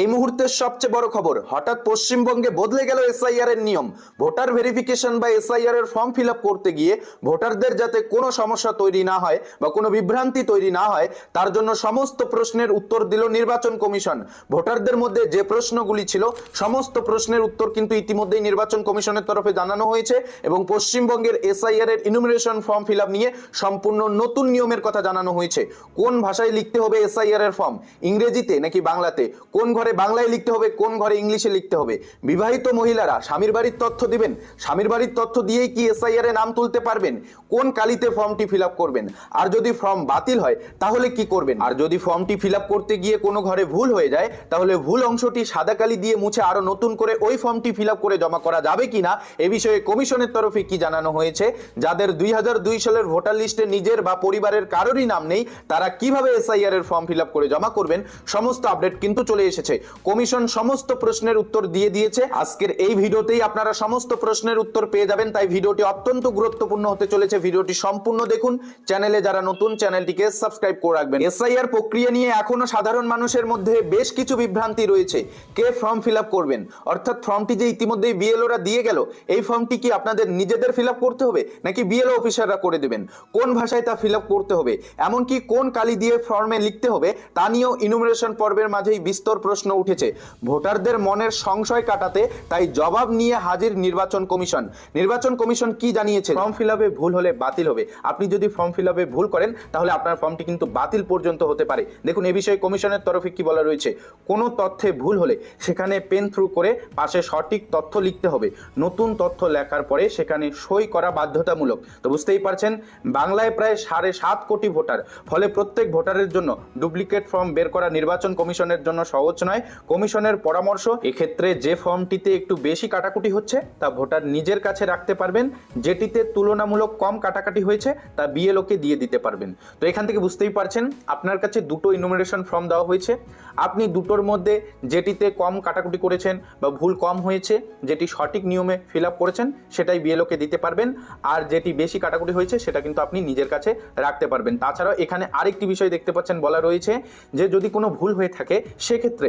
এই মুহূর্তের সবচেয়ে বড় খবর, হঠাৎ পশ্চিমবঙ্গে বদলে গেল এসআইআর এর নিয়ম। ভোটার ভেরিফিকেশন বা এসআইআর এর ফর্ম ফিল করতে গিয়ে ভোটারদের যাতে কোনো সমস্যা তৈরি না হয় বা কোনো বিভ্রান্তি তৈরি না হয়, তার জন্য সমস্ত প্রশ্নের উত্তর দিল নির্বাচন কমিশন। ভোটারদের মধ্যে যে প্রশ্নগুলি ছিল, সমস্ত প্রশ্নের উত্তর কিন্তু ইতিমধ্যেই নির্বাচন কমিশনের তরফে জানানো হয়েছে এবং পশ্চিমবঙ্গের এসআইআর এর ইনুমিনেশন ফর্ম ফিল নিয়ে সম্পূর্ণ নতুন নিয়মের কথা জানানো হয়েছে। কোন ভাষায় লিখতে হবে এসআইআর এর ফর্ম ইংরেজিতে নাকি বাংলাতে? কোন ঘরে বাংলায় লিখতে হবে, কোন ঘরে ইংলিশে লিখতে হবে? বিবাহিত মহিলারা স্বামীর বাড়ির তথ্য দিবেন। স্বামীর বাড়ির তথ্য দিয়েই কি এসআইআর এ নাম তুলতে পারবেন? কোন কালিতে ফর্মটি ফিল করবেন? আর যদি ফর্ম বাতিল হয়, তাহলে কি করবেন? আর যদি ফর্মটি ফিল করতে গিয়ে কোনো ঘরে ভুল হয়ে যায়, তাহলে ভুল অংশটি সাদা কালি দিয়ে মুছে আরও নতুন করে ওই ফর্মটি ফিল করে জমা করা যাবে কিনা এ বিষয়ে কমিশনের তরফে কি জানানো হয়েছে? যাদের দুই সালের ভোটার লিস্টে নিজের বা পরিবারের কারোরই নাম নেই, তারা কীভাবে এসআইআর এর ফর্ম ফিল করে জমা করবেন? সমস্ত আপডেট কিন্তু চলে এসেছে। কমিশন সমস্ত প্রশ্নের উত্তর দিয়ে দিয়েছে। আজকের এই ভিডিওতেই আপনারা সমস্ত প্রশ্নের উত্তর পেয়ে যাবেন। তাই ভিডিওটি অত্যন্ত গুরুত্বপূর্ণ হতে চলেছে। ভিডিওটি সম্পূর্ণ দেখুন। চ্যানেলে যারা নতুন, চ্যানেলটিকে সাবস্ক্রাইব করে রাখবেন। এসআইআর প্রক্রিয়া নিয়ে এখনও সাধারণ মানুষের মধ্যে বেশ কিছু বিভ্রান্তি রয়েছে। কে ফর্ম ফিল করবেন? অর্থাৎ ফর্মটি যে ইতিমধ্যেই বিএলওরা দিয়ে গেল, এই ফর্মটি কি আপনাদের নিজেদের ফিল করতে হবে? নাকি বিএলও অফিসাররা করে দেবেন? কোন ভাষায় তা ফিল করতে হবে? এমনকি কোন কালি দিয়ে ফর্মে লিখতে হবে? তা নিয়েও ইনুমিনেশন পর্বের মাঝেই বিস্তর প্রশ্ন উঠেছে। ভোটারদের মনের সংশয় কাটাতে তাই জবাব নিয়ে হাজির নির্বাচন কমিশন। নির্বাচন কমিশন কি জানিয়েছে? ফর্ম ফিল আপে ভুল হলে বাতিল হবে। আপনি যদি ফর্ম ফিল আপে ভুল করেন, তাহলে আপনার ফর্মটি কিন্তু বাতিল পর্যন্ত হতে পারে। দেখুন, এ বিষয়ে কমিশনের তরফে কি বলা রয়েছে? কোনো তথ্যে ভুল হলে সেখানে পেন থ্রু করে পাশে সঠিক তথ্য লিখতে হবে। নতুন তথ্য লেখার পরে সেখানে সই করা বাধ্যতামূলক। তো বুঝতেই পারছেন, বাংলায় প্রায় সাড়ে সাত কোটি ভোটার। ফলে প্রত্যেক ভোটারের জন্য ডুপ্লিকেট ফর্ম বের করা নির্বাচন কমিশনের জন্য সহজ নয় কমিশনের পরামর্শ, এক্ষেত্রে যে ফর্মটিতে একটু বেশি কাটাকুটি হচ্ছে, তা ভোটার নিজের কাছে রাখতে পারবেন। যেটিতে তুলনামূলক কম কাটাকাটি হয়েছে, তা বিএলওকে দিয়ে দিতে পারবেন। তো এখান থেকে বুঝতেই পারছেন, আপনার কাছে দুটো ইনুমিনেশন ফর্ম দেওয়া হয়েছে। আপনি দুটোর মধ্যে যেটিতে কম কাটাকুটি করেছেন বা ভুল কম হয়েছে, যেটি সঠিক নিয়মে ফিল আপ করেছেন, সেটাই বিএলওকে দিতে পারবেন। আর যেটি বেশি কাটাকুটি হয়েছে, সেটা কিন্তু আপনি নিজের কাছে রাখতে পারবেন। তাছাড়াও এখানে আরেকটি বিষয় দেখতে পাচ্ছেন বলা রয়েছে যে, যদি কোনো ভুল হয়ে থাকে, সেক্ষেত্রে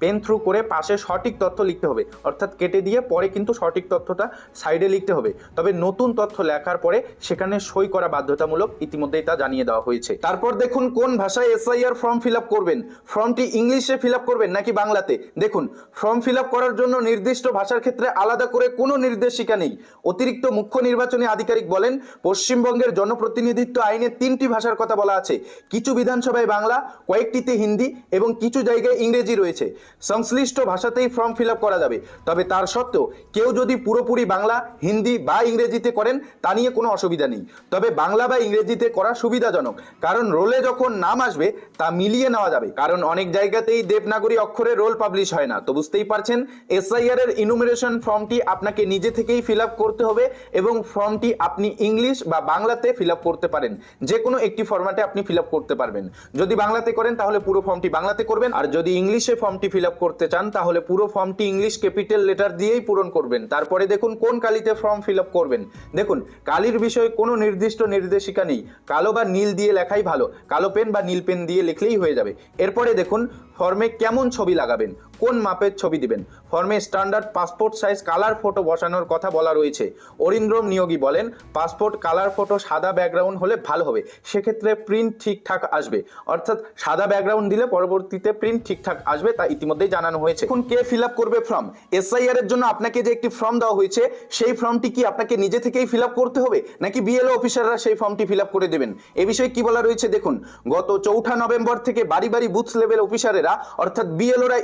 পেন থ্রু করে পাশে সঠিক তথ্য লিখতে হবে। অর্থাৎ কেটে দিয়ে পরে কিন্তু সঠিক তথ্যটা সাইডে লিখতে হবে। তবে নতুন তথ্য লেখার পরে সেখানে সই করা বাধ্যতামূলক ইতিমধ্যেই তা জানিয়ে দেওয়া হয়েছে। তারপর দেখুন কোন ভাষায় এসআইআর ফর্ম ফিল করবেন। ফর্মটি ইংলিশে ফিল করবেন নাকি বাংলাতে? দেখুন ফর্ম ফিল করার জন্য নির্দিষ্ট ভাষার ক্ষেত্রে আলাদা করে কোনো নির্দেশিকা নেই। অতিরিক্ত মুখ্য নির্বাচনী আধিকারিক বলেন, পশ্চিমবঙ্গের জনপ্রতিনিধিত্ব আইনে তিনটি ভাষার কথা বলা আছে। কিছু বিধানসভায় বাংলা, কয়েকটিতে হিন্দি এবং কিছু জায়গায় ইংরেজি রয়েছে। সংশ্লিষ্ট ভাষাতেই ফর্ম ফিল করা যাবে। তবে তার সত্ত্বেও কেউ যদি পুরোপুরি বাংলা, হিন্দি বা ইংরেজিতে করেন, তা নিয়ে কোনো অসুবিধা নেই। তবে বাংলা বা ইংরেজিতে করা সুবিধাজনক, কারণ রোলে যখন নাম আসবে, তা মিলিয়ে নেওয়া যাবে। কারণ অনেক জায়গাতেই দেবনাগরী অক্ষরে রোল পাবলিশ হয় না। তো বুঝতেই পারছেন এসআইআর এর ইনুমিনেশন ফর্মটি আপনাকে নিজে থেকেই ফিল করতে হবে এবং ফর্মটি আপনি ইংলিশ বা বাংলাতে ফিল করতে পারেন। যে কোনো একটি ফরম্যাটে আপনি ফিল করতে পারবেন। যদি বাংলাতে করেন, তাহলে পুরো ফর্মটি বাংলাতে করবেন। আর যদি ইংলিশে ফর্মটি ফিল করতে চান, তাহলে পুরো ফর্মটি ইংলিশ ক্যাপিটাল লেটার দিয়েই পূরণ করবেন। তারপরে দেখুন কোন কালিতে ফর্ম ফিল আপ করবেন। দেখুন, কালির বিষয়ে কোনো নির্দিষ্ট নির্দেশিকা নেই। কালো বা নীল দিয়ে লেখাই ভালো। কালো পেন বা নীল পেন দিয়ে লিখলেই হয়ে যাবে। এরপরে দেখুন ফর্মে কেমন ছবি লাগাবেন। কোন মাপের ছবি দিবেন? ফর্মে standard passport size, colour photo বসানোর কথা বলা রয়েছে। অরিন্দ্রম নিয়োগী বলেন, পাসপোর্ট, কালার ফটো, সাদা ব্যাকগ্রাউন্ড হলে ভালো হবে। সেক্ষেত্রে প্রিন্ট ঠিকঠাক আসবে। অর্থাৎ সাদা ব্যাকগ্রাউন্ড দিলে পরবর্তীতে প্রিন্ট ঠিকঠাক আসবে তা ইতিমধ্যেই জানানো হয়েছে। এখন কে ফিল আপ করবে ফর্ম এসআইআর এর জন্য আপনাকে যে একটি ফর্ম দেওয়া হয়েছে, সেই ফর্মটি কি আপনাকে নিজে থেকেই ফিল আপ করতে হবে? নাকি বিএলও অফিসাররা সেই ফর্মটি ফিল আপ করে দেবেন? এ বিষয়ে কি বলা রয়েছে দেখুন, গত চৌঠা নভেম্বর থেকে বাড়ি বাড়ি বুথ লেভেল অফিসারেরা অর্থাৎ বিএলওরা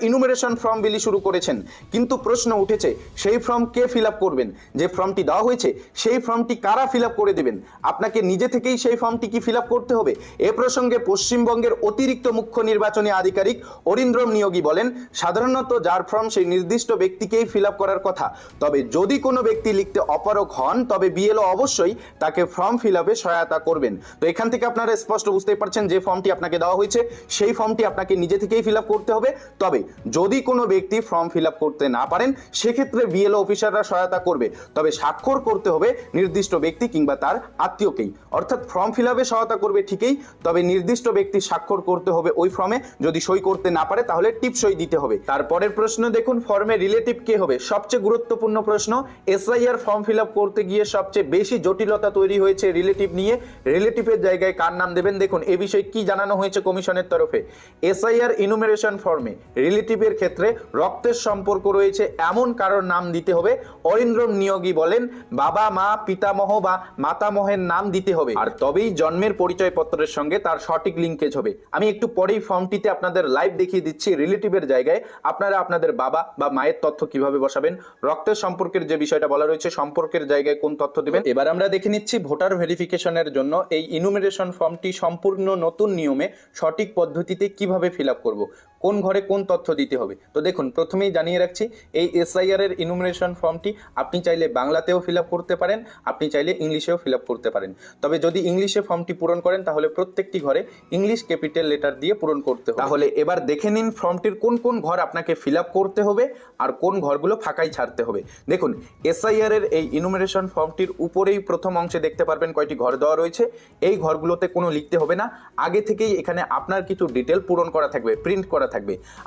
ইনুমিনেশন ফর্ম বিলি শুরু করেছেন। কিন্তু প্রশ্ন উঠেছে, সেই ফর্ম কে ফিল করবেন? যে ফর্মটি দেওয়া হয়েছে, সেই ফর্মটি কারা ফিল করে দেবেন? আপনাকে নিজে থেকেই সেই ফর্মটি কি ফিল করতে হবে? এ প্রসঙ্গে পশ্চিমবঙ্গের অতিরিক্ত মুখ্য নির্বাচনী আধিকারিক অরিন্দ্রম নিয়োগী বলেন, সাধারণত যার ফর্ম সেই নির্দিষ্ট ব্যক্তিকেই ফিল করার কথা। তবে যদি কোনো ব্যক্তি লিখতে অপারক হন, তবে বিএলও অবশ্যই তাকে ফর্ম ফিল সহায়তা করবেন। তো এখান থেকে আপনারা স্পষ্ট বুঝতেই পারছেন যে ফর্মটি আপনাকে দেওয়া হয়েছে, সেই ফর্মটি আপনাকে নিজে থেকেই ফিল করতে হবে। তবে যদি যদি কোনো ব্যক্তি ফর্ম ফিল করতে না পারেন, সেক্ষেত্রে বিএলও অফিসাররা সহায়তা করবে। তবে স্বাক্ষর করতে হবে নির্দিষ্ট ব্যক্তি কিংবা তার আত্মীয়কেই। অর্থাৎ ফর্ম ফিল সহায়তা করবে ঠিকই, তবে নির্দিষ্ট ব্যক্তি স্বাক্ষর করতে হবে ওই ফর্মে। যদি সই করতে না পারে, তাহলে টিপ সই দিতে হবে। তারপরের প্রশ্ন, দেখুন, ফর্মে রিলেটিভ কে হবে? সবচেয়ে গুরুত্বপূর্ণ প্রশ্ন, এসআইআর ফর্ম ফিল করতে গিয়ে সবচেয়ে বেশি জটিলতা তৈরি হয়েছে রিলেটিভ নিয়ে। রিলেটিভের জায়গায় কার নাম দেবেন? দেখুন, এ বিষয়ে কি জানানো হয়েছে কমিশনের তরফে? এসআইআর ইনুমেরেশন ফর্মে রিলেটিভের ক্ষেত্রে রক্তের সম্পর্ক রয়েছে, এমন কারোর নাম দিতে হবে। অরিন্দ্রম নিয়োগী বলেন, বাবা, মা, পিতামহ বা মাতামহের নাম দিতে হবে। আর তবেই জন্মের পরিচয়পত্রের সঙ্গে তার সঠিক লিঙ্কেজ হবে। আমি একটু পরেই ফর্মটিতে আপনাদের লাইভ দেখিয়ে দিচ্ছি রিলেটিভের জায়গায়। আপনারা আপনাদের বাবা বা মায়ের তথ্য কীভাবে বসাবেন, রক্তের সম্পর্কের যে বিষয়টা বলা রয়েছে, সম্পর্কের জায়গায় কোন তথ্য দিবেন। এবার আমরা দেখে নিচ্ছি ভোটার ভেরিফিকেশনের জন্য এই ইনুমেরেশন ফর্মটি সম্পূর্ণ নতুন নিয়মে সঠিক পদ্ধতিতে কীভাবে ফিল আপ করব। কোন ঘরে কোন তথ্য দিতে হবে। তো দেখুন, প্রথমেই জানিয়ে রাখছি, এই এসআইআর এর ইনুমিনেশন ফর্মটি আপনি চাইলে বাংলাতেও ফিল করতে পারেন, আপনি চাইলে ইংলিশেও ফিল করতে পারেন। তবে যদি ইংলিশে ফর্মটি পূরণ করেন, তাহলে প্রত্যেকটি ঘরে ইংলিশ ক্যাপিটাল লেটার দিয়ে পূরণ করতে হবে। তাহলে এবার দেখে নিন ফর্মটির কোন কোন ঘর আপনাকে ফিল করতে হবে আর কোন ঘরগুলো ফাঁকাই ছাড়তে হবে। দেখুন এসআইআর এর এই ইনুমিনেশন ফর্মটির উপরেই প্রথম অংশে দেখতে পারবেন কয়টি ঘর দেওয়া রয়েছে। এই ঘরগুলোতে কোনো লিখতে হবে না। আগে থেকেই এখানে আপনার কিছু ডিটেল পূরণ করা থাকবে প্রিন্ট করা থাকবে।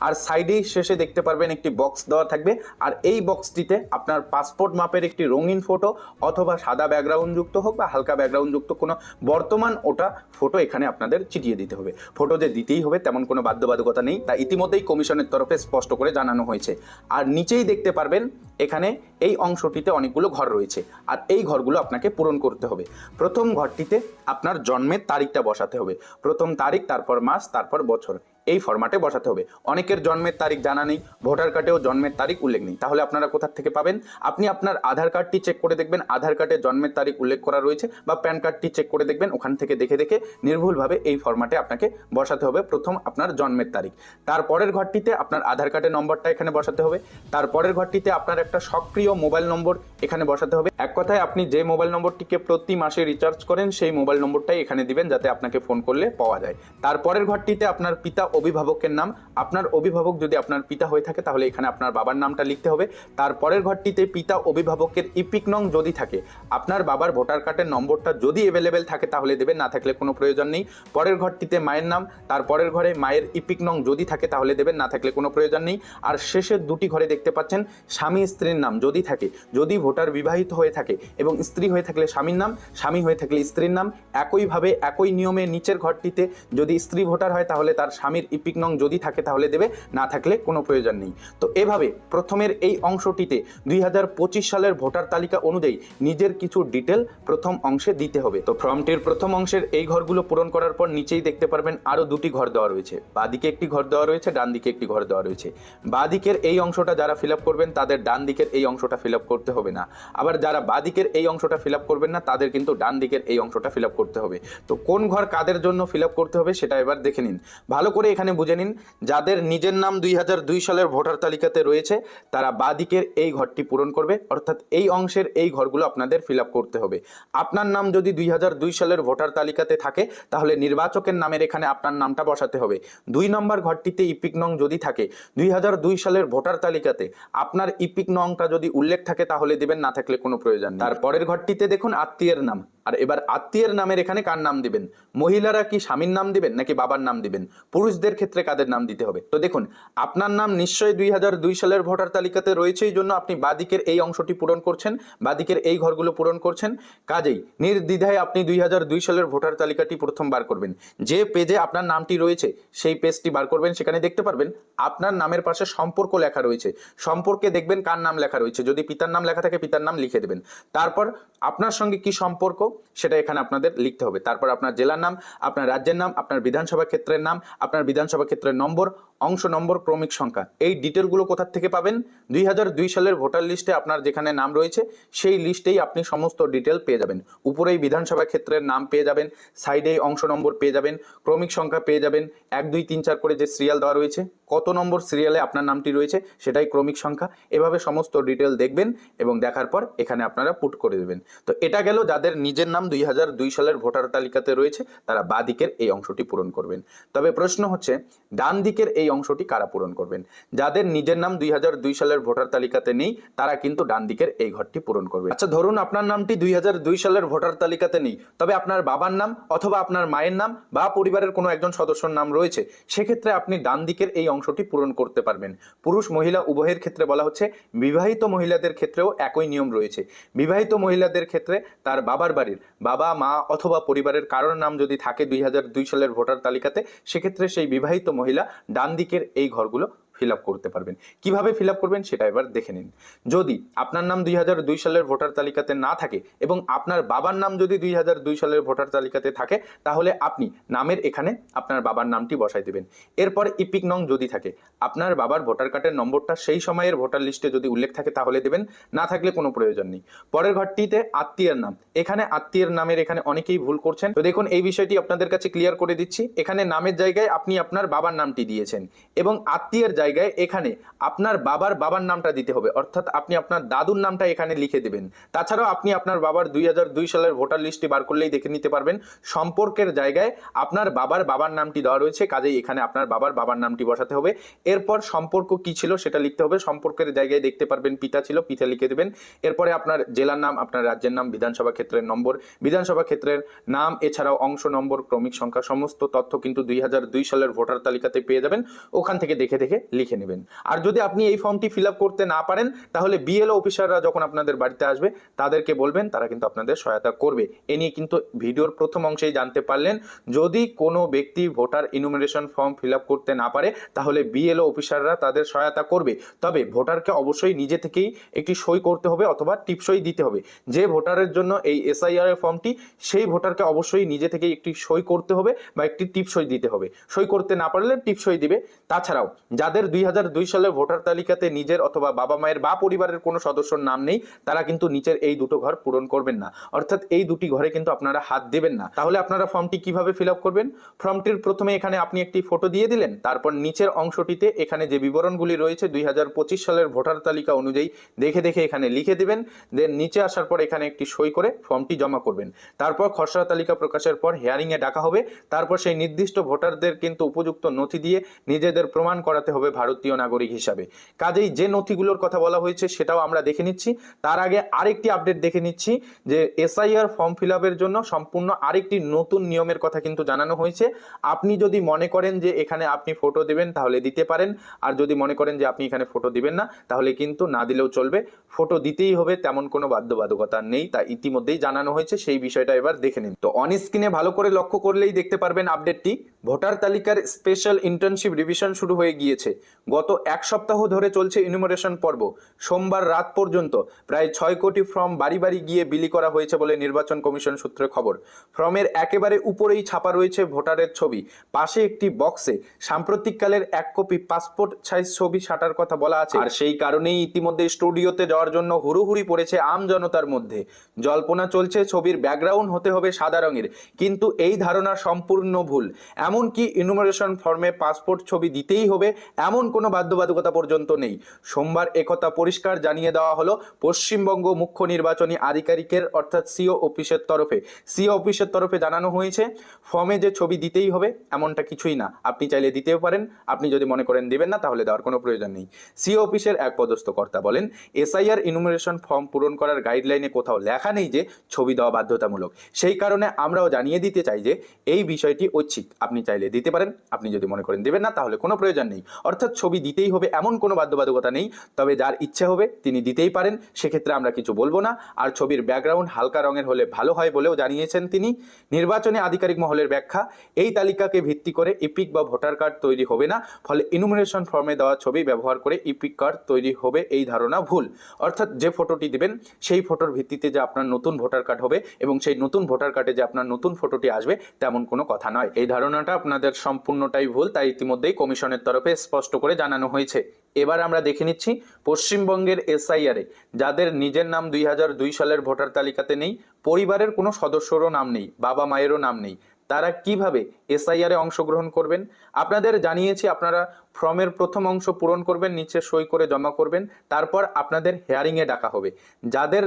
আর সাইডেই শেষে দেখতে পারবেন একটি বক্স দেওয়া থাকবে। আর এই বক্সটিতে আপনার পাসপোর্ট মাপের একটি রঙিন ফটো অথবা সাদা ব্যাকগ্রাউন্ড যুক্ত হোক বা হালকা ব্যাকগ্রাউন্ড যুক্ত কোনো বর্তমান ওটা ফটো এখানে আপনাদের চিটিয়ে দিতে হবে। ফটো যে দিতেই হবে তেমন কোনো বাধ্যবাধকতা নেই। তা ইতিমধ্যেই কমিশনের তরফে স্পষ্ট করে জানানো হয়েছে। আর নিচেই দেখতে পারবেন এখানে এই অংশটিতে অনেকগুলো ঘর রয়েছে। আর এই ঘরগুলো আপনাকে পূরণ করতে হবে। প্রথম ঘরটিতে আপনার জন্মের তারিখটা বসাতে হবে। প্রথম তারিখ, তারপর মাস, তারপর বছর। এই ফরম্যাটে বসাতে হবে। অনেকের জন্মের তারিখ জানা নেই, ভোটার কার্ডেও জন্মের তারিখ উল্লেখ নেই। তাহলে আপনারা কোথা থেকে পাবেন? আপনি আপনার আধার কার্ডটি চেক করে দেখবেন, আধার কার্ডে জন্মের তারিখ উল্লেখ করা রয়েছে বা প্যান কার্ডটি চেক করে দেখবেন, ওখান থেকে দেখে দেখে নির্ভুলভাবে এই ফরম্যাটে আপনাকে বসাতে হবে প্রথম আপনার জন্মের তারিখ। তারপরের ঘরটিতে আপনার আধার কার্ডের নম্বরটা এখানে বসাতে হবে। তারপরের ঘরটিতে আপনার একটা সক্রিয় মোবাইল নম্বর এখানে বসাতে হবে। এক কথায় আপনি যে মোবাইল নম্বরটিকে প্রতি মাসে রিচার্জ করেন, সেই মোবাইল নম্বরটাই এখানে দিবেন, যাতে আপনাকে ফোন করলে পাওয়া যায়। তারপরের ঘরটিতে আপনার পিতা অভিভাবকের নাম। আপনার অভিভাবক যদি আপনার পিতা হয়ে থাকে, তাহলে এখানে আপনার বাবার নামটা লিখতে হবে। তারপরের ঘরটিতে পিতা, অভিভাবকের ইপিক নং যদি থাকে, আপনার বাবার ভোটার কার্ডের নম্বরটা যদি অ্যাভেলেবেল থাকে, তাহলে দেবেন, না থাকলে কোনো প্রয়োজন নেই। পরের ঘরটিতে মায়ের নাম, তার পরের ঘরে মায়ের ইপিক নং যদি থাকে, তাহলে দেবেন, না থাকলে কোনো প্রয়োজন নেই। আর শেষের দুটি ঘরে দেখতে পাচ্ছেন, স্বামী স্ত্রীর নাম যদি থাকে, যদি ভোটার বিবাহিত হয়ে থাকে এবং স্ত্রী হয়ে থাকলে স্বামীর নাম, স্বামী হয়ে থাকলে স্ত্রীর নাম, একইভাবে, একই নিয়মে নিচের ঘরটিতে যদি স্ত্রী ভোটার হয়, তাহলে তার স্বামীর ইপিক নং যদি থাকে তাহলে দেবে, না থাকলে কোনো প্রয়োজন নেই। তো এভাবে প্রথমের এই অংশটিতে দুই হাজার পঁচিশ সালের ভোটার তালিকা অনুযায়ী নিজের কিছু ডিটেল প্রথম অংশে দিতে হবে। তো ফর্মটির প্রথম অংশের এই ঘরগুলো পূরণ করার পর নিচেই দেখতে পারবেন আরও দুটি ঘর দেওয়া রয়েছে। বাদিকে একটি ঘর দেওয়া রয়েছে ডান দিকে একটি ঘর দেওয়া রয়েছে। বাদিকের এই অংশটা যারা ফিল করবেন, তাদের ডান দিকের এই অংশটা ফিল করতে হবে না। আবার যারা বাদিকের এই অংশটা ফিল করবেন না, তাদের কিন্তু ডান দিকের এই অংশটা ফিল করতে হবে। তো কোন ঘর কাদের জন্য ফিল করতে হবে, সেটা এবার দেখে নিন। ভালো করে এখানে বুঝে নিন, যাদের নিজের নাম দুই সালের ভোটার তালিকাতে রয়েছে, তারা বাদিকের এই ঘরটি পূরণ করবে, অর্থাৎ এই অংশের এই ঘরগুলো আপনাদের ফিল করতে হবে। আপনার নাম যদি দুই সালের ভোটার তালিকাতে থাকে, তাহলে নির্বাচকের নামের এখানে আপনার নামটা বসাতে হবে। দুই নম্বর ঘরটিতে ইপিক নং যদি থাকে দুই সালের ভোটার তালিকাতে আপনার ইপিক নংটা যদি উল্লেখ থাকে, তাহলে দেবেন, না থাকলে কোনো প্রয়োজন নেই। তারপরের ঘরটিতে দেখুন আত্মীয়ের নাম। আর এবার আত্মীয়ের নামের এখানে কার নাম দিবেন? মহিলারা কি স্বামীর নাম দিবেন নাকি বাবার নাম দিবেন? পুরুষদের ক্ষেত্রে কাদের নাম দিতে হবে? তো দেখুন, আপনার নাম নিশ্চয়ই দুই সালের ভোটার তালিকাতে রয়েছে, এই জন্য আপনি বাদিকের এই অংশটি পূরণ করছেন, বাদিকের এই ঘরগুলো পূরণ করছেন। কাজেই নির্দ্বিধায় আপনি দুই সালের ভোটার তালিকাটি প্রথম বার করবেন। যে পেজে আপনার নামটি রয়েছে, সেই পেজটি বার করবেন, সেখানে দেখতে পারবেন আপনার নামের পাশে সম্পর্ক লেখা রয়েছে। সম্পর্কে দেখবেন কার নাম লেখা রয়েছে। যদি পিতার নাম লেখা থাকে, পিতার নাম লিখে দেবেন। তারপর আপনার সঙ্গে কি সম্পর্ক? সেটা এখানে আপনাদের লিখতে হবে। তারপর আপনার জেলার নাম, আপনার রাজ্যের নাম, আপনার বিধানসভা ক্ষেত্রের নাম, আপনার বিধানসভা ক্ষেত্রের নম্বর, অংশ নম্বর, ক্রমিক সংখ্যা। এই ডিটেলগুলো কোথা থেকে পাবেন? দুই সালের ভোটার লিস্টে আপনার যেখানে নাম রয়েছে, সেই লিস্টেই আপনি সমস্ত ডিটেল পেয়ে যাবেন। উপরেই বিধানসভা ক্ষেত্রের নাম পেয়ে যাবেন, সাইডেই অংশ নম্বর পেয়ে যাবেন, ক্রমিক সংখ্যা পেয়ে যাবেন, এক, দুই, তিন, চার করে যে সিরিয়াল দেওয়া রয়েছে। কত নম্বর সিরিয়ালে আপনার নামটি রয়েছে সেটাই ক্রমিক সংখ্যা। এভাবে সমস্ত ডিটেল দেখবেন এবং দেখার পর এখানে আপনারা পুট করে দেবেন। তো এটা গেল যাদের নিজের নাম দুই সালের ভোটার তালিকাতে রয়েছে, তারা বাঁ দিকের এই অংশটি পূরণ করবেন। তবে প্রশ্ন হচ্ছে, ডান দিকের এই অংশটি কারা পূরণ করবেন? যাদের নিজের নাম দুই সালের ভোটার তালিকাতে নেই, তারা কিন্তু ডান দিকের এই ঘরটি পূরণ করবে। আচ্ছা ধরুন আপনার নামটি দুই সালের ভোটার তালিকাতে নেই, তবে আপনার বাবার নাম অথবা আপনার মায়ের নাম বা পরিবারের কোনো একজন সদস্যর নাম রয়েছে, সেক্ষেত্রে আপনি ডান দিকের এই অংশটি পূরণ করতে পারবেন। পুরুষ, মহিলা, উভয়ের ক্ষেত্রে বলা হচ্ছে বিবাহিত মহিলাদের ক্ষেত্রেও একই নিয়ম রয়েছে। বিবাহিত মহিলাদের ক্ষেত্রে তার বাবার বাড়ির বাবা, মা অথবা পরিবারের কারোর নাম যদি থাকে দুই সালের ভোটার তালিকাতে, সেক্ষেত্রে সেই বিবাহিত মহিলা ডান দিকের এই ঘরগুলো ফিল আপ করতে পারবেন। কীভাবে ফিল আপ করবেন সেটা এবার দেখে নিন। যদি আপনার নাম দুই সালের ভোটার তালিকাতে না থাকে এবং আপনার বাবার নাম যদি দুই সালের ভোটার তালিকাতে থাকে, তাহলে আপনি নামের এখানে আপনার বাবার নামটি বসাই দেবেন। এরপর ইপিক নং যদি থাকে, আপনার বাবার ভোটার কার্ডের নম্বরটা সেই সময়ের ভোটার লিস্টে যদি উল্লেখ থাকে, তাহলে দেবেন। না থাকলে কোনো প্রয়োজন নেই। পরের ঘরটিতে আত্মীয়ের নাম। এখানে আত্মীয়ের নামের এখানে অনেকেই ভুল করছেন। তো দেখুন, এই বিষয়টি আপনাদের কাছে ক্লিয়ার করে দিচ্ছি। এখানে নামের জায়গায় আপনি আপনার বাবার নামটি দিয়েছেন এবং আত্মীয়ের জায়গায় এখানে আপনার বাবার বাবার নামটা দিতে হবে। অর্থাৎ আপনি আপনার দাদুর নামটা এখানে লিখে দেবেন। তাছাড়াও আপনি আপনার বাবার দুই সালের ভোটার লিস্টটি বার করলেই দেখে নিতে পারবেন। সম্পর্কের জায়গায় আপনার বাবার বাবার নামটি দেওয়া রয়েছে। কাজেই এখানে আপনার বাবার বাবার নামটি বসাতে হবে। এরপর সম্পর্ক কি ছিল সেটা লিখতে হবে। সম্পর্কের জায়গায় দেখতে পারবেন পিতা ছিল, পিতা লিখে দেবেন। এরপরে আপনার জেলার নাম, আপনার রাজ্যের নাম, বিধানসভা ক্ষেত্রের নম্বর। বিধানসভা ক্ষেত্রের নাম, এছাড়াও অংশ নম্বর, ক্রমিক সংখ্যা, সমস্ত তথ্য কিন্তু দুই সালের ভোটার তালিকাতে পেয়ে যাবেন। ওখান থেকে দেখে দেখে লিখে নেবেন। আর যদি আপনি এই ফর্মটি ফিল করতে না পারেন, তাহলে বিএলও অফিসাররা যখন আপনাদের বাড়িতে আসবে, তাদেরকে বলবেন, তারা কিন্তু আপনাদের সহায়তা করবে। এ নিয়ে কিন্তু ভিডিওর প্রথম অংশেই জানতে পারলেন, যদি কোনো ব্যক্তি ভোটার ইনুমিনেশন ফর্ম ফিল করতে না পারে, তাহলে বিএলও অফিসাররা তাদের সহায়তা করবে। তবে ভোটারকে অবশ্যই নিজে থেকেই একটি সই করতে হবে অথবা টিপসই দিতে হবে। যে ভোটারের জন্য এই এসআইআর ফর্মটি সেই ভোটারকে অবশ্যই নিজে থেকেই একটি সই করতে হবে বা একটি টিপসই দিতে হবে। সই করতে না পারলে টিপসই দিবে। তাছাড়াও, যাদের দুই সালের ভোটার তালিকাতে নিজের অথবা বাবা মায়ের বা পরিবারের কোনো সদস্যর নাম নেই, তারা কিন্তু নিচের এই দুটো ঘর পূরণ করবেন না। অর্থাৎ এই দুটি ঘরে কিন্তু আপনারা হাত দেবেন না। তাহলে আপনারা ফর্মটি কীভাবে ফিল করবেন? ফর্মটির প্রথমে এখানে আপনি একটি ফটো দিয়ে দিলেন, তারপর নিচের অংশটিতে এখানে যে বিবরণগুলি রয়েছে দুই হাজার পঁচিশ সালের ভোটার তালিকা অনুযায়ী দেখে দেখে এখানে লিখে দিবেন, দেন নিচে আসার পর এখানে একটি সই করে ফর্মটি জমা করবেন। তারপর খসড়া তালিকা প্রকাশের পর হেয়ারিংয়ে ডাকা হবে, তারপর সেই নির্দিষ্ট ভোটারদের কিন্তু উপযুক্ত নথি দিয়ে নিজেদের প্রমাণ করাতে হবে ভারতীয় নাগরিক হিসাবে। কাজেই যে নথিগুলোর কথা বলা হয়েছে সেটাও আমরা দেখে নিচ্ছি। তার আগে আরেকটি আপডেট দেখে নিচ্ছি যে এসআইআর ফর্ম ফিল জন্য সম্পূর্ণ আরেকটি নতুন নিয়মের কথা কিন্তু জানানো হয়েছে। আপনি যদি মনে করেন যে এখানে আপনি ফটো দিবেন, তাহলে দিতে পারেন। আর যদি মনে করেন যে আপনি এখানে ফটো দিবেন না, তাহলে কিন্তু না দিলেও চলবে। ফটো দিতেই হবে, তেমন কোনো বাধ্যবাধকতা নেই। তা ইতিমধ্যেই জানানো হয়েছে, সেই বিষয়টা এবার দেখে নিন। তো অন স্ক্রিনে ভালো করে লক্ষ্য করলেই দেখতে পারবেন আপডেটটি ভোটার তালিকার স্পেশাল ইন্টার্নশিপ রিভিশন শুরু হয়ে গিয়েছে। গত এক সপ্তাহ ধরে চলছে ইনুমারেশন পর্ব। সোমবার রাত পর্যন্ত প্রায় ছয় কোটি ফর্ম বাড়ি বাড়ি গিয়ে বিলি করা হয়েছে বলে নির্বাচন কমিশন সূত্রে খবর। ফর্মের একেবারে উপরেই ছাপা রয়েছে ভোটারের ছবি। পাশে একটি বক্সে সাম্প্রতিককালের এক কপি পাসপোর্ট সাইজ ছবি সাটার কথা বলা আছে। আর সেই কারণেই ইতিমধ্যে স্টুডিওতে যাওয়ার জন্য হুড়োহুড়ি পড়েছে আম জনতার মধ্যে। জল্পনা চলছে ছবির ব্যাকগ্রাউন্ড হতে হবে সাদা রঙের। কিন্তু এই ধারণা সম্পূর্ণ ভুল। এমনকি ইনুমারেশন ফর্মে পাসপোর্ট ছবি দিতেই হবে এমন কোনো বাধ্যবাধকতা পর্যন্ত নেই। সোমবার একথা পরিষ্কার জানিয়ে দেওয়া হলো পশ্চিমবঙ্গ মুখ্য নির্বাচনী আধিকারিকের, অর্থাৎ সিও অফিসের তরফে। সিও অফিসের তরফে জানানো হয়েছে, ফর্মে যে ছবি দিতেই হবে এমনটা কিছুই না। আপনি চাইলে দিতেও পারেন, আপনি যদি মনে করেন দেবেন না, তাহলে দেওয়ার কোনো প্রয়োজন নেই। সিও অফিসের এক পদস্থ কর্তা বলেন, এসআইআর ইনুমারেশন ফর্ম পূরণ করার গাইডলাইনে কোথাও লেখা নেই যে ছবি দেওয়া বাধ্যতামূলক। সেই কারণে আমরাও জানিয়ে দিতে চাই যে এই বিষয়টি ঐচ্ছিক। আপনি চাইলে দিতে পারেন, আপনি যদি মনে করেন দেবেন না, তাহলে কোনো প্রয়োজন নেই। অর্থাৎ ছবি দিতেই হবে, এমন কোনো বাধ্যবাধকতা নেই। তবে যার ইচ্ছে হবে, তিনি দিতেই পারেন। সেক্ষেত্রে আমরা কিছু বলব না। আর ছবির ব্যাকগ্রাউন্ড হালকা রঙের হলে ভালো হয় বলেও জানিয়েছেন তিনি। নির্বাচনে আধিকারিক মহলের ব্যাখ্যা, এই তালিকাকে ভিত্তি করে ইপিক বা ভোটার কার্ড তৈরি হবে না, ফলে ইনুমিনেশন ফর্মে দেওয়া ছবি ব্যবহার করে ইপিক কার্ড তৈরি হবে, এই ধারণা ভুল। অর্থাৎ যে ফটোটি দিবেন, সেই ফটোর ভিত্তিতে যে আপনার নতুন ভোটার কার্ড হবে এবং সেই নতুন ভোটার কার্ডে যে আপনার নতুন ফটোটি আসবে, তেমন কোনো কথা নয়। এই ধারণাটা আপনাদের সম্পূর্ণটাই ভুল, তাই ইতিমধ্যেই কমিশনের তরফে স্পষ্ট করে জানানো হয়েছে। এবার আমরা দেখে নিচ্ছি পশ্চিমবঙ্গের এসআইআরে যাদের নিজের নাম দুই সালের ভোটার তালিকাতে নেই, পরিবারের কোনো সদস্যরও নাম নেই বাবা মায়েরও নাম নেই। তারা কীভাবে এসআইআরে অংশগ্রহণ করবেন? আপনাদের জানিয়েছি আপনারা ফর্মের প্রথম অংশ পূরণ করবেন, নিচে সই করে জমা করবেন, তারপর আপনাদের হেয়ারিংয়ে ডাকা হবে। যাদের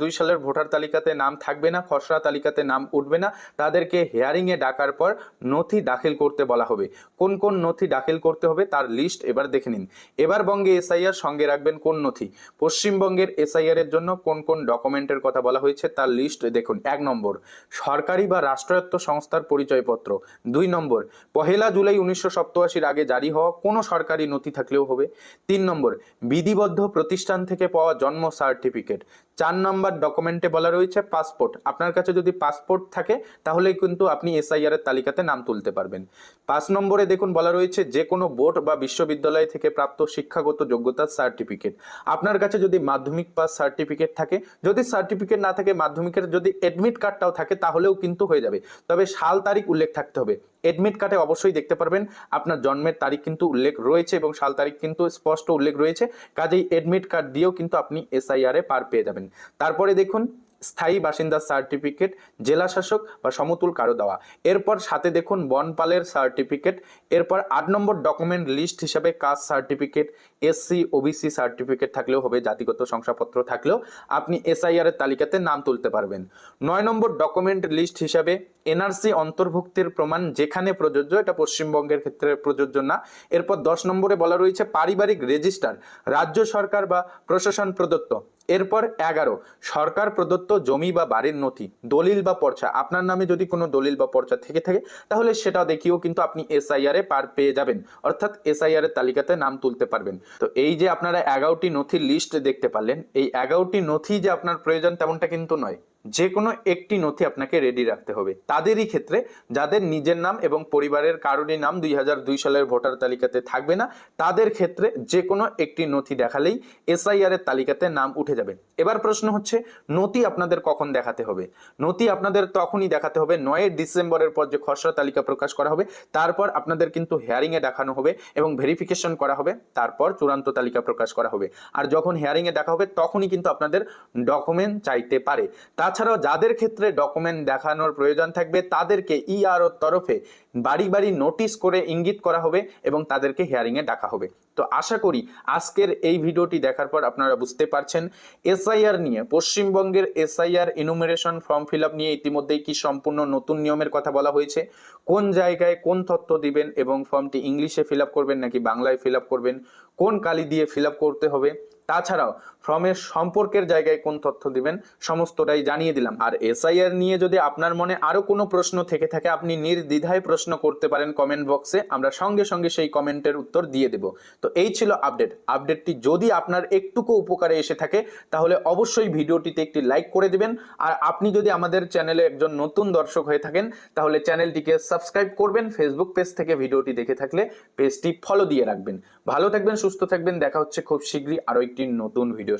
দুই সালের ভোটার তালিকাতে নাম থাকবে না, খসড়া তালিকাতে নাম উঠবে না, তাদেরকে হেয়ারিংয়ে ডাকার পর নথি দাখিল করতে বলা হবে। কোন কোন নথি দাখিল করতে হবে তার লিস্ট এবার দেখে নিন। এবার বঙ্গে এসআইআর সঙ্গে রাখবেন কোন নথি? পশ্চিমবঙ্গের এসআইআর এর জন্য কোন কোন ডকুমেন্টের কথা বলা হয়েছে তার লিস্ট দেখুন, এক নম্বর। সরকারি বা রাষ্ট্রায়ত্ত সংস্থার পরিচয়পত্র। দুই নম্বর, পহেলা জুলাই উনিশশো সপ্তআশির আগে জারি হওয়া কোনো সরকারি নথি থাকলেও হবে। তিন নম্বর, বিধিবদ্ধ প্রতিষ্ঠান থেকে পাওয়া জন্ম সার্টিফিকেট। চার নম্বর ডকুমেন্টে বলা রয়েছে পাসপোর্ট আপনার কাছে যদি পাসপোর্ট থাকে, তাহলেই কিন্তু আপনি এসআইআর এর তালিকাতে নাম তুলতে পারবেন। পাঁচ নম্বরে দেখুন বলা রয়েছে যে কোনো বোর্ড বা বিশ্ববিদ্যালয় থেকে প্রাপ্ত শিক্ষাগত যোগ্যতার সার্টিফিকেট আপনার কাছে যদি মাধ্যমিক পাস সার্টিফিকেট থাকে, যদি সার্টিফিকেট না থাকে, মাধ্যমিকের যদি এডমিট কার্ডটাও থাকে, তাহলেও কিন্তু হয়ে যাবে। তবে সাল তারিখ উল্লেখ থাকতে হবে। এডমিট কার্ডে অবশ্যই দেখতে পারবেন। আপনার জন্মের তারিখ কিন্তু উল্লেখ রয়েছে এবং সাল তারিখ কিন্তু স্পষ্ট উল্লেখ রয়েছে। কাজেই এডমিট কার্ড দিয়েও কিন্তু আপনি এসআইআর পার পেয়ে যাবেন। তারপরে দেখুন, স্থায়ী বাসিন্দার সার্টিফিকেট জেলা শাসক বা সমতুল কারও দেওয়া। এরপর সাথে দেখুন, বনপালের সার্টিফিকেট এরপর আট নম্বর ডকুমেন্ট লিস্ট হিসাবে caste certificate SC OBC certificate থাকলেও হবে, জাতিগত শংসাপত্র থাকলেও। আপনি এসআইআর এর তালিকাতে নাম তুলতে পারবেন। নয় নম্বর ডকুমেন্ট লিস্ট হিসাবে এনআরসি অন্তর্ভুক্তির প্রমাণ যেখানে প্রযোজ্য, এটা পশ্চিমবঙ্গের ক্ষেত্রে প্রযোজ্য না। এরপর দশ নম্বরে বলা রয়েছে পারিবারিক রেজিস্টার, রাজ্য সরকার বা প্রশাসন প্রদত্ত। এরপর এগারো, সরকার প্রদত্ত জমি বা বাড়ির নথি, দলিল বা পর্চা। আপনার নামে যদি কোনো দলিল বা পর্চা থেকে থাকে, তাহলে সেটা দেখিয়েও কিন্তু আপনি এসআইআর পার পেয়ে যাবেন। অর্থাৎ এসআইআর এর তালিকাতে নাম তুলতে পারবেন। তো এই যে আপনারা এগারোটি নথির লিস্ট দেখতে পারলেন, এই এগারোটি নথি যে আপনার প্রয়োজন, তেমনটা কিন্তু নয়। যে কোনো একটি নথি আপনাকে রেডি রাখতে হবে। তাদেরই ক্ষেত্রে যাদের নিজের নাম এবং পরিবারের কারোরই নাম দুই সালের ভোটার তালিকাতে থাকবে না, তাদের ক্ষেত্রে যে কোনো একটি নথি দেখালেই এসআইআর এর তালিকাতে নাম উঠে যাবে। এবার প্রশ্ন হচ্ছে, নথি আপনাদের কখন দেখাতে হবে? নথি আপনাদের তখনই দেখাতে হবে, নয় ডিসেম্বরের পর যে খসড়া তালিকা প্রকাশ করা হবে, তারপর আপনাদের কিন্তু হেয়ারিং এ দেখানো হবে এবং ভেরিফিকেশন করা হবে, তারপর চূড়ান্ত তালিকা প্রকাশ করা হবে। আর যখন হেয়ারিং এ দেখা হবে, তখনই কিন্তু আপনাদের ডকুমেন্ট চাইতে পারে। তাছাড়াও যাদের ক্ষেত্রে ডকুমেন্ট দেখানোর প্রয়োজন থাকবে, তাদেরকে ইআরওর তরফে বাড়ি বাড়ি নোটিশ করে ইঙ্গিত করা হবে এবং তাদেরকে হিয়ারিং এ ডাকা হবে। তো আশা করি আজকের এই ভিডিওটি দেখার পর আপনারা বুঝতে পারছেন এসআইআর নিয়ে, পশ্চিমবঙ্গের এসআইআর ইনুমেরেশন ফর্ম ফিল নিয়ে ইতিমধ্যেই কি সম্পূর্ণ নতুন নিয়মের কথা বলা হয়েছে, কোন জায়গায় কোন তথ্য দিবেন এবং ফর্মটি ইংলিশে ফিল করবেন নাকি বাংলায় ফিল করবেন, কোন কালি দিয়ে ফিল করতে হবে তাছাড়াও ফর্মের সম্পর্কের জায়গায় কোন তথ্য দিবেন সমস্তটাই জানিয়ে দিলাম। আর এসআইআর নিয়ে যদি আপনার মনে আরও কোনো প্রশ্ন থেকে থাকে, আপনি নির্দ্বিধায় প্রশ্ন করতে পারেন কমেন্ট বক্সে, আমরা সঙ্গে সঙ্গে সেই কমেন্টের উত্তর দিয়ে দেব। তো এই ছিল আপডেট। আপডেটটি যদি আপনার একটুকু উপকারে এসে থাকে, তাহলে অবশ্যই ভিডিওটিতে একটি লাইক করে দিবেন। আর আপনি যদি আমাদের চ্যানেলে একজন নতুন দর্শক হয়ে থাকেন, তাহলে চ্যানেলটিকে সাবস্ক্রাইব করবেন, ফেসবুক পেজ থেকে ভিডিওটি দেখে থাকলে পেজটি ফলো দিয়ে রাখবেন। ভালো থাকবেন, সুস্থ থাকবেন, দেখা হচ্ছে খুব শীঘ্রই আরও একটি নতুন ভিডিও